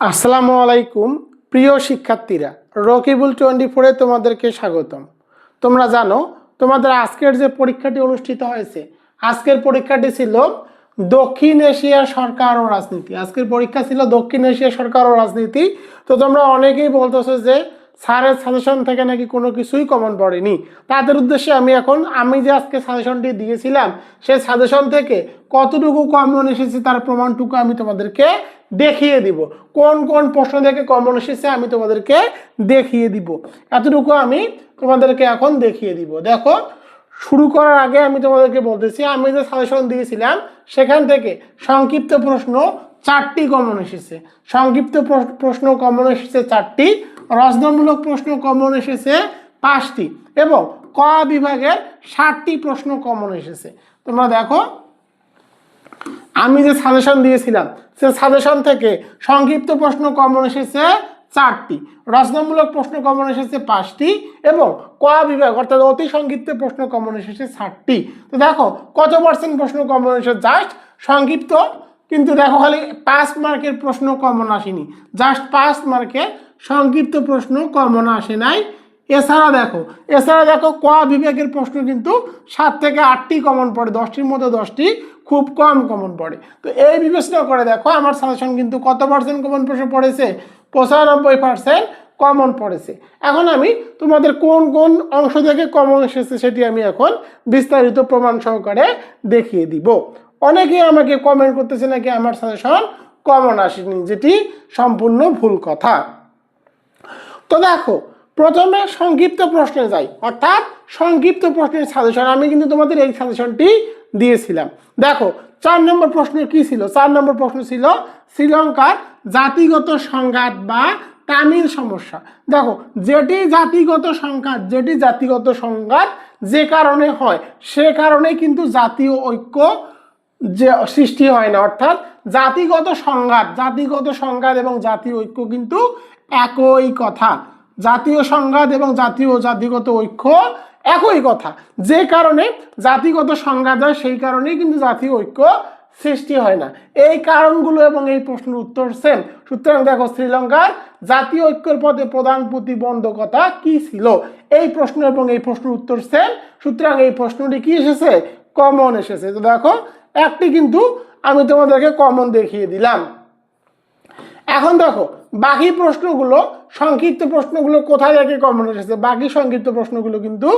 আসসালামু আলাইকুম, প্রিয় শিক্ষার্থীরা। রকিবুল টোয়েন্টি ফোরে তোমাদেরকে স্বাগতম। তোমরা জানো, তোমাদের আজকের যে পরীক্ষাটি অনুষ্ঠিত হয়েছে, আজকের পরীক্ষাটি ছিল দক্ষিণ এশিয়া সরকার ও রাজনীতি। আজকের পরীক্ষা ছিল দক্ষিণ এশিয়া সরকার ও রাজনীতি। তো তোমরা অনেকেই বলতেছো যে, স্যারের সাজেশন থেকে নাকি কোনো কিছুই কমন পড়েনি। তাদের উদ্দেশ্যে আমি এখন, আমি যে আজকে সাজেশনটি দিয়েছিলাম সেই সাজেশন থেকে কতটুকু কমন এসেছে তার প্রমাণটুকু আমি তোমাদেরকে দেখিয়ে দিব। কোন কোন প্রশ্ন থেকে কমন এসেছে আমি তোমাদেরকে দেখিয়ে দিব। এতটুকু আমি তোমাদেরকে এখন দেখিয়ে দিব। দেখো, শুরু করার আগে আমি তোমাদেরকে বলতেছি, আমি যে সাজেশন দিয়েছিলাম, সেখান থেকে সংক্ষিপ্ত প্রশ্ন চারটি কমন এসেছে। সংক্ষিপ্ত প্রশ্ন কমন এসেছে চারটি, রচনামূলক প্রশ্ন কমন এসেছে পাঁচটি এবং ক বিভাগের ষাটটি প্রশ্ন কমন এসেছে। তোমরা দেখো আমি যে সাজেশন দিয়েছিলাম, সে সাজেশন থেকে সংক্ষিপ্ত প্রশ্ন কমন এসেছে চারটি। রচনামূলক প্রশ্ন কমন এসেছে পাঁচটি এবং ক বিভাগ, অর্থাৎ অতি সংক্ষিপ্ত প্রশ্ন কমন এসেছে ষাটটি তো দেখো, কত পার্সেন্ট প্রশ্ন কমন এসেছে? জাস্ট সংক্ষিপ্ত, কিন্তু দেখো খালি পাঁচ মার্কের প্রশ্ন কমন আসেনি। জাস্ট পাঁচ মার্কের সংক্ষিপ্ত প্রশ্ন কমন আসে নাই। এছাড়া দেখো এছাড়া দেখো ক বিভাগের প্রশ্ন কিন্তু সাত থেকে আটটি কমন পড়ে, দশটির মধ্যে দশটি খুব কম কমন পড়ে। তো এই বিবেচনা করে দেখো, আমার সাজেশন কিন্তু কত পার্সেন্ট কমন প্রশ্ন পড়েছে? পঁচানব্বই পার্সেন্ট কমন পড়েছে। এখন আমি তোমাদের কোন কোন অংশ থেকে কমন এসেছে সেটি আমি এখন বিস্তারিত প্রমাণ সহকারে দেখিয়ে দিব। অনেকেই আমাকে কমেন্ট করতেছে নাকি আমার সাজেশন কমন আসেনি, যেটি সম্পূর্ণ ভুল কথা। তো দেখো প্রথমে সংক্ষিপ্ত প্রশ্নে যাই। অর্থাৎ সংক্ষিপ্ত প্রশ্নের সাজেশন আমি কিন্তু তোমাদের এই সাজেশনটি দিয়েছিলাম। দেখো, চার নম্বর প্রশ্ন কি ছিল? চার নম্বর প্রশ্ন ছিল শ্রীলঙ্কার জাতিগত সংঘাত বা তামিল সমস্যা। দেখো, যেটি জাতিগত সংঘাত, যেটি জাতিগত সংঘাত যে কারণে হয়, সে কারণে কিন্তু জাতীয় ঐক্য যে সৃষ্টি হয় না। অর্থাৎ জাতিগত সংঘাত জাতিগত সংঘাত এবং জাতীয় ঐক্য কিন্তু একই কথা। জাতীয় সংঘাত এবং জাতীয় জাতিগত ঐক্য একই কথা। যে কারণে জাতিগত সংঘাত হয়, সেই কারণেই কিন্তু জাতীয় ঐক্য সৃষ্টি হয় না। এই কারণগুলো এবং এই প্রশ্নের উত্তর সেম। সুতরাং দেখো, শ্রীলঙ্কার জাতীয় ঐক্যের পথে প্রধান প্রতিবন্ধকতা কি ছিল? এই প্রশ্ন এবং এই প্রশ্নের উত্তর সেম। সুতরাং এই প্রশ্নটি কি এসেছে? কমন এসেছে। তো দেখো, একটি কিন্তু আমি তোমাদেরকে কমন দেখিয়ে দিলাম। এখন দেখো, বাকি প্রশ্নগুলো সংক্ষিপ্ত প্রশ্নগুলো কোথায় থেকে কমন এসেছে? বাকি সংক্ষিপ্ত প্রশ্নগুলো কিন্তু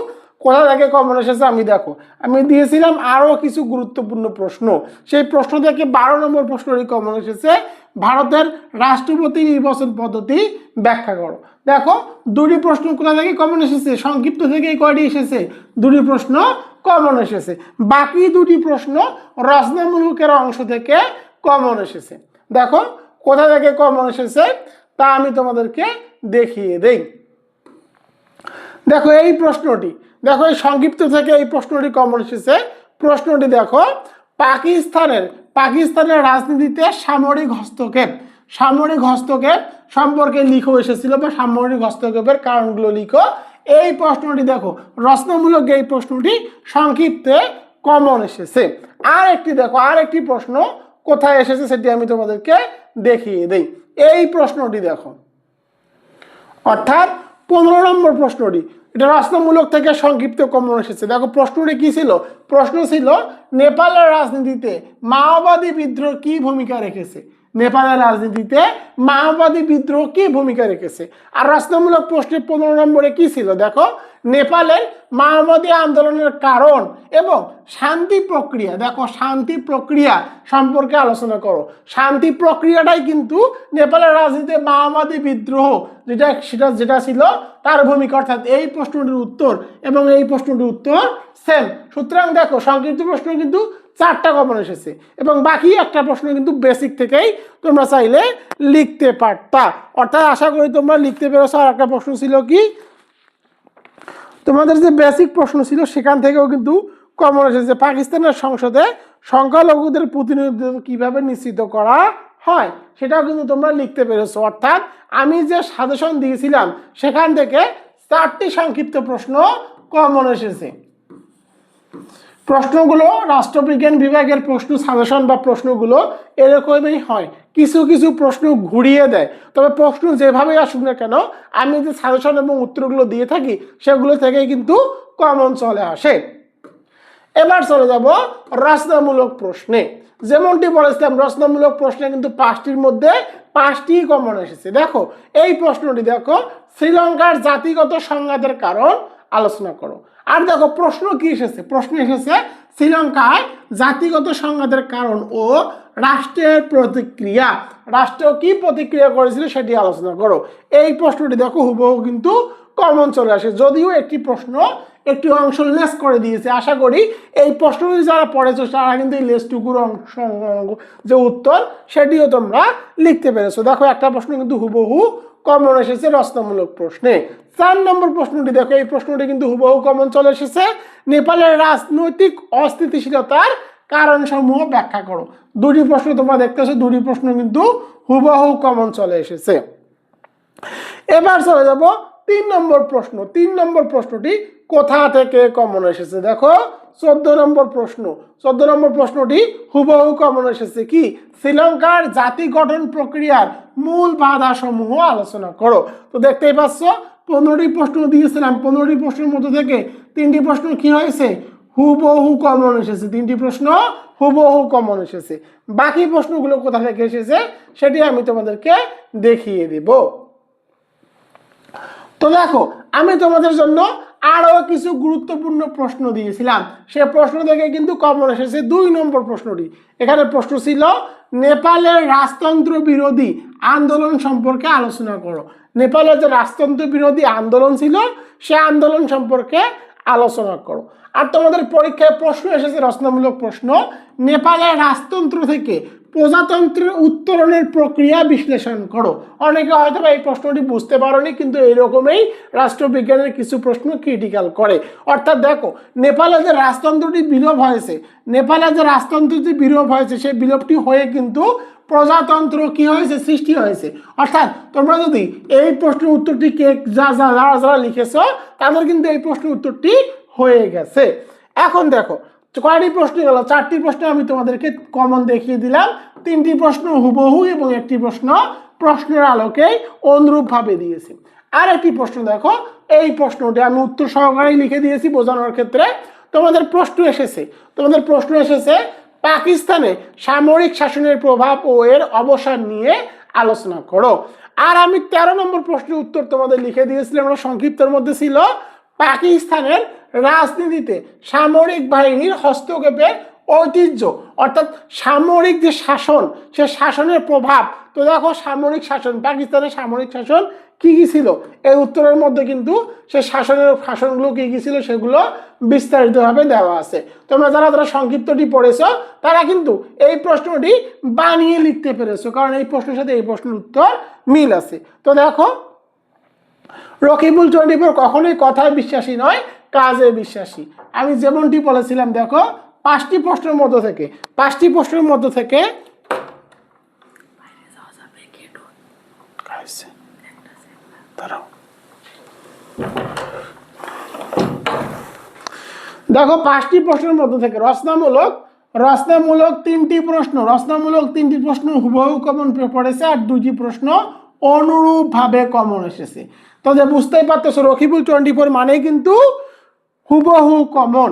কোথা থেকে কমন এসেছে আমি দেখো। আমি দিয়েছিলাম আরও কিছু গুরুত্বপূর্ণ প্রশ্ন। সেই প্রশ্ন থেকে বারো নম্বর প্রশ্নটি কমন এসেছে। ভারতের রাষ্ট্রপতি নির্বাচন পদ্ধতি ব্যাখ্যা করো। দেখো, দুটি প্রশ্ন কোথা থেকে কমন এসেছে? সংক্ষিপ্ত থেকে কয়টি এসেছে? দুটি প্রশ্ন কমন এসেছে। বাকি দুটি প্রশ্ন রচনামূলকের অংশ থেকে কমন এসেছে। দেখো কোথা থেকে কমন এসেছে? তা আমি তোমাদেরকে দেখিয়ে দেই। দেখো এই প্রশ্নটি, দেখো এই সংক্ষিপ্ত থেকে এই প্রশ্নটি কমন এসেছে। প্রশ্নটি দেখো, পাকিস্তানের পাকিস্তানের রাজনীতিতে সামরিক হস্তক্ষেপ সামরিক হস্তক্ষেপ সম্পর্কে লিখো এসেছিল বা সামরিক হস্তক্ষেপের কারণগুলো লিখো। এই প্রশ্নটি দেখো, রচনামূলক এই প্রশ্নটি সংক্ষিপ্তে কমন এসেছে। আর একটি দেখো আর একটি প্রশ্ন কোথায় এসেছে সেটি আমি তোমাদেরকে দেখিয়ে দেই। এই প্রশ্নটি দেখো। অর্থাৎ পনেরো নম্বর প্রশ্নটি, এটা রাষ্ট্রমূলক থেকে সংক্ষিপ্ত কমন এসেছে। দেখো, প্রশ্নটি কি ছিল? প্রশ্ন ছিল, নেপালের রাজনীতিতে মাওবাদী বিদ্রোহ কি ভূমিকা রেখেছে? নেপালের রাজনীতিতে মাওবাদী বিদ্রোহ কি ভূমিকা রেখেছে? আর রচনামূলক প্রশ্নের পনেরো নম্বরে কি ছিল? দেখো, নেপালের মাওবাদী আন্দোলনের কারণ এবং শান্তি প্রক্রিয়া। দেখো, শান্তি প্রক্রিয়া সম্পর্কে আলোচনা করো। শান্তি প্রক্রিয়াটাই কিন্তু নেপালের রাজনীতিতে মাওবাদী বিদ্রোহ যেটা, সেটা, যেটা ছিল তার ভূমিকা। অর্থাৎ এই প্রশ্নটির উত্তর এবং এই প্রশ্নটির উত্তর সেম সুতরাং দেখো, সংক্ষিপ্ত প্রশ্ন কিন্তু চারটা কমন এসেছে। এবং বাকি একটা প্রশ্ন কিন্তু বেসিক থেকেই তোমরা চাইলে লিখতে পারতা। অর্থাৎ আশা করি তোমরা লিখতে পেরেছ। আর একটা প্রশ্ন ছিল কি? তোমাদের যে বেসিক প্রশ্ন ছিল, সেখান থেকেও কিন্তু কমন এসেছে। পাকিস্তানের সংসদে সংখ্যালঘুদের প্রতিনিধিত্ব কীভাবে নিশ্চিত করা হয়, সেটাও কিন্তু তোমরা লিখতে পেরেছ। অর্থাৎ আমি যে সাজেশন দিয়েছিলাম, সেখান থেকে চারটি সংক্ষিপ্ত প্রশ্ন কমন এসেছে। প্রশ্নগুলো রাষ্ট্রবিজ্ঞান বিভাগের প্রশ্ন সাজেশন বা প্রশ্নগুলো এরকমই হয়। কিছু কিছু প্রশ্ন ঘুরিয়ে দেয়। তবে প্রশ্ন যেভাবে আসুক না কেন, আমি যে সাজেশন এবং উত্তরগুলো দিয়ে থাকি, সেগুলো থেকে কিন্তু কমন চলে আসে। এবার চলে যাব রচনামূলক প্রশ্নে। যেমনটি বলেছিলাম, রচনামূলক প্রশ্নে কিন্তু পাঁচটির মধ্যে পাঁচটি কমন এসেছে। দেখো, এই প্রশ্নটি দেখো, শ্রীলঙ্কার জাতিগত সংঘাতের কারণ আলোচনা করো। আর দেখো প্রশ্ন কি এসেছে? প্রশ্ন এসেছে, শ্রীলঙ্কায় জাতিগত সংঘাতের কারণ ও রাষ্ট্রের প্রতিক্রিয়া। রাষ্ট্র কি প্রতিক্রিয়া করেছিল সেটি আলোচনা করো। এই প্রশ্নটি দেখো হুবহু কিন্তু কমন চলে আসে। যদিও একটি প্রশ্ন একটি অংশ লেস করে দিয়েছে। আশা করি এই প্রশ্নটি যারা পড়েছো, তারা কিন্তু এই লেসটুকুর অংশ, যে উত্তর, সেটিও তোমরা লিখতে পেরেছ। দেখো একটা প্রশ্ন কিন্তু হুবহু কমন এসেছে রচনামূলক প্রশ্নে। চার নম্বর প্রশ্নটি দেখো, এই প্রশ্নটি কিন্তু হুবহু কমন চলে এসেছে। নেপালের রাজনৈতিক অস্থিতিশীলতার কারণসমূহ ব্যাখ্যা করো। দুটি প্রশ্ন তোমরা দেখতেছো দুটি প্রশ্ন কিন্তু হুবহু কমন চলে এসেছে। এবার চলে যাব তিন নম্বর প্রশ্ন। তিন নম্বর প্রশ্নটি কোথা থেকে কমন এসেছে? দেখো, চোদ্দ নম্বর প্রশ্ন। চোদ্দ নম্বর প্রশ্নটি হুবহু কমন এসেছে কি? শ্রীলঙ্কার জাতি গঠন প্রক্রিয়ার মূল বাধা সমূহ আলোচনা করো। তো দেখতেই পাচ্ছ পনেরোটি প্রশ্ন দিয়েছিলাম। পনেরোটি প্রশ্নের মধ্যে থেকে তিনটি প্রশ্ন কি হয়েছে? হুবহু কমন এসেছে। তিনটি প্রশ্ন হুবহু কমন এসেছে। বাকি প্রশ্নগুলো কোথা থেকে এসেছে সেটি আমি তোমাদেরকে দেখিয়ে দেব। তো দেখো, আমি তোমাদের জন্য আরও কিছু গুরুত্বপূর্ণ প্রশ্ন দিয়েছিলাম। সে প্রশ্ন থেকে কিন্তু কমন এসেছে দুই নম্বর প্রশ্নটি। এখানে প্রশ্ন ছিল, নেপালের রাজতন্ত্র বিরোধী আন্দোলন সম্পর্কে আলোচনা করো। নেপালের যে রাজতন্ত্র বিরোধী আন্দোলন ছিল, সে আন্দোলন সম্পর্কে আলোচনা করো। আর তোমাদের পরীক্ষায় প্রশ্ন এসেছে, রচনামূলক প্রশ্ন। নেপালের রাজতন্ত্র থেকে প্রজাতন্ত্রের উত্তরণের প্রক্রিয়া বিশ্লেষণ করো। অনেকে হয়তো এই প্রশ্নটি বুঝতে পারোনি, কিন্তু এইরকমই রাষ্ট্রবিজ্ঞানের কিছু প্রশ্ন ক্রিটিক্যাল করে। অর্থাৎ দেখো, নেপালে যে রাজতন্ত্রটি বিলোপ হয়েছে, নেপালে যে রাজতন্ত্রটি বিলোপ হয়েছে, সেই বিলোপটি হয়ে কিন্তু প্রজাতন্ত্র কি হয়েছে? সৃষ্টি হয়েছে। অর্থাৎ তোমরা যদি এই প্রশ্নের উত্তরটি কে যা যা যারা যারা লিখেছ, তাদের কিন্তু এই প্রশ্নের উত্তরটি হয়ে গেছে। এখন দেখো, কয়টি প্রশ্ন গেল? চারটি প্রশ্ন আমি তোমাদেরকে কমন দেখিয়ে দিলাম। তিনটি প্রশ্ন হুবহু এবং একটি প্রশ্ন প্রশ্নের আলোকেই অনুরূপভাবে দিয়েছি। আর একটি প্রশ্ন দেখো, এই প্রশ্নটি আমি উত্তর সহকারেই লিখে দিয়েছি বোঝানোর ক্ষেত্রে। তোমাদের প্রশ্ন এসেছে। তোমাদের প্রশ্ন এসেছে পাকিস্তানে সামরিক শাসনের প্রভাব ও এর অবসান নিয়ে আলোচনা করো। আর আমি তেরো নম্বর প্রশ্নের উত্তর তোমাদের লিখে দিয়েছিলাম আমরা সংক্ষিপ্তর মধ্যে ছিল। পাকিস্তানের রাজনীতিতে সামরিক বাহিনীর হস্তক্ষেপের ঐতিহ্য। অর্থাৎ সামরিক যে শাসন, সে শাসনের প্রভাব। তো দেখো সামরিক শাসন, পাকিস্তানের সামরিক শাসন কি কি ছিল? এই উত্তরের মধ্যে কিন্তু সে শাসনের শাসনগুলো কি কি ছিল সেগুলো বিস্তারিতভাবে দেওয়া আছে। তোমরা যারা যারা সংক্ষিপ্তটি পড়েছো, তারা কিন্তু এই প্রশ্নটি বানিয়ে লিখতে পেরেছ, কারণ এই প্রশ্নের সাথে এই প্রশ্নের উত্তর মিল আছে। তো দেখো, রকিবুল ফোর কখনোই কথায় বিশ্বাসী নয়, কাজে বিশ্বাসী। আমি যেমনটি বলেছিলাম, দেখো পাঁচটি প্রশ্নের মধ্য থেকে পাঁচটি প্রশ্নের মধ্য থেকে দেখো পাঁচটি প্রশ্নের মধ্য থেকে রচনামূলক রচনামূলক তিনটি প্রশ্ন রচনামূলক তিনটি প্রশ্ন হুবহু কমন পড়েছে আর দুটি প্রশ্ন অনুরূপভাবে কমন এসেছে। তো যে বুঝতেই পারতেছো রকিবুল টোয়েন্টি ফোর মানেই কিন্তু হুবহু কমন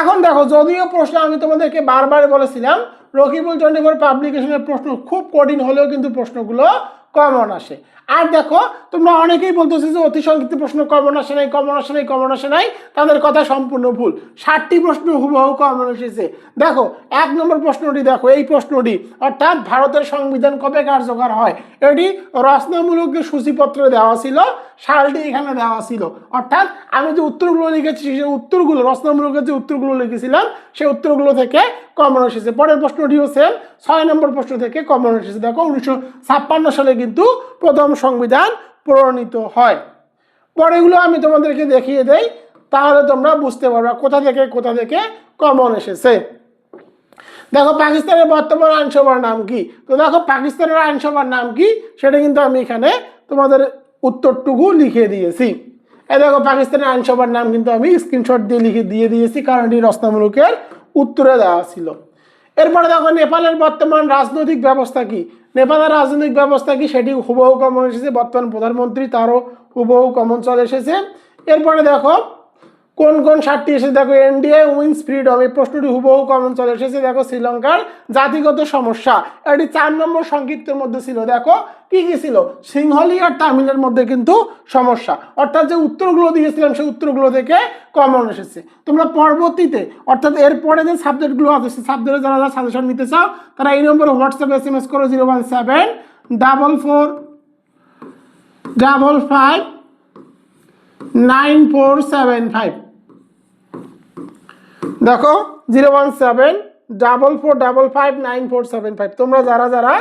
এখন দেখো, যদিও প্রশ্ন আমি তোমাদেরকে বারবার বলেছিলাম, রকিবুল টোয়েন্টি ফোর পাবলিকেশনের প্রশ্ন খুব কঠিন হলেও কিন্তু প্রশ্নগুলো কমন আসে। আর দেখো, তোমরা অনেকেই বলতেছো যে অতি সংক্ষিপ্ত প্রশ্ন কমন আসে নাই, কমন আসে নাই, কমন আসে নাই, তাদের কথা সম্পূর্ণ ভুল। ষাটটি প্রশ্ন হুবহু কমন এসেছে। দেখো, এক নম্বর প্রশ্নটি দেখো, এই প্রশ্নটি, অর্থাৎ ভারতের সংবিধান কবে কার্যকর হয়? এটি রচনামূলক যে সূচিপত্রে দেওয়া ছিল, সালটি এখানে দেওয়া ছিল। অর্থাৎ আমি যে উত্তরগুলো লিখেছি, সেই উত্তরগুলো, রচনামূলকের যে উত্তরগুলো লিখেছিলাম, সেই উত্তরগুলো থেকে কমন এসেছে। পরের প্রশ্নটিও সেম ছয় নম্বর প্রশ্ন থেকে কমন এসেছে। দেখো, উনিশশো ছাপ্পান্ন সালে কিন্তু প্রথম সংবিধান প্রণীত হয়। পরেগুলো আমি তোমাদেরকে দেখিয়ে দেই, তাহলে তোমরা বুঝতে পারবে কোথা থেকে কোথা থেকে কমন এসেছে। দেখো, পাকিস্তানের বর্তমান আইনসভার নাম কি? তো দেখো, পাকিস্তানের আইনসভার নাম কি? সেটা কিন্তু আমি এখানে তোমাদের উত্তরটুকু লিখে দিয়েছি। এ দেখো, পাকিস্তানের আইনসভার নাম কিন্তু আমি স্ক্রিনশট দিয়ে লিখে, দিয়ে দিয়েছি, কারণ এটি রচনামূলকের উত্তরে দেওয়া ছিল। এরপরে দেখো নেপালের বর্তমান রাজনৈতিক ব্যবস্থা কি? নেপালের রাজনৈতিক ব্যবস্থা কি? সেটি হুবহু কমন এসেছে। বর্তমান প্রধানমন্ত্রী তারও হুবহু কমন চলে এসেছে। এরপরে দেখো কোন কোন সাতটি এসেছে দেখো ইন্ডিয়া উইন্স ফ্রিডম এই প্রশ্নটি হুবহু কমন চলে এসেছে। দেখো, শ্রীলঙ্কার জাতিগত সমস্যা। এটি চার নম্বর সংক্ষিপ্তের মধ্যে ছিল। দেখো, কি কি ছিল? সিংহলি আর তামিলের মধ্যে কিন্তু সমস্যা। অর্থাৎ যে উত্তরগুলো দিয়েছিলাম, সেই উত্তরগুলো থেকে কমন এসেছে। তোমরা পরবর্তীতে, অর্থাৎ এরপরে যে সাবজেক্টগুলো আছে, সেই সাবজেক্টে যারা যারা সাজেশন নিতে চাও, তারা এই নম্বরে হোয়াটসঅ্যাপে এস এম এস করো zero one seven double four double five nine four seven five. দেখো, zero one seven, double four, double five, nine four seven five. তোমরা যারা যারা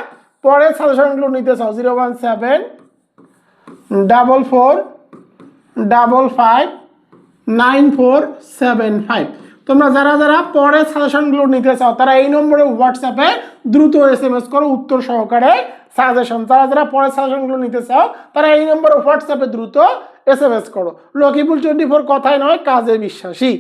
পরের সাজেশনগুলো নিতে চাও, zero one seven, double four, double five, nine four seven five. তোমরা যারা যারা পরের সাজেশনগুলো নিতে চাও, তারা এই নম্বরে হোয়াটসঅ্যাপে দ্রুত এস এম এস করো, উত্তর সহকারে সাজেশন। যারা যারা পরের সাজেশনগুলো নিতে চাও, তারা এই নম্বরে হোয়াটসঅ্যাপে দ্রুত এস এম এস করো। লকিপুল টোয়েন্টি ফোর কথায় নয় কাজে বিশ্বাসী।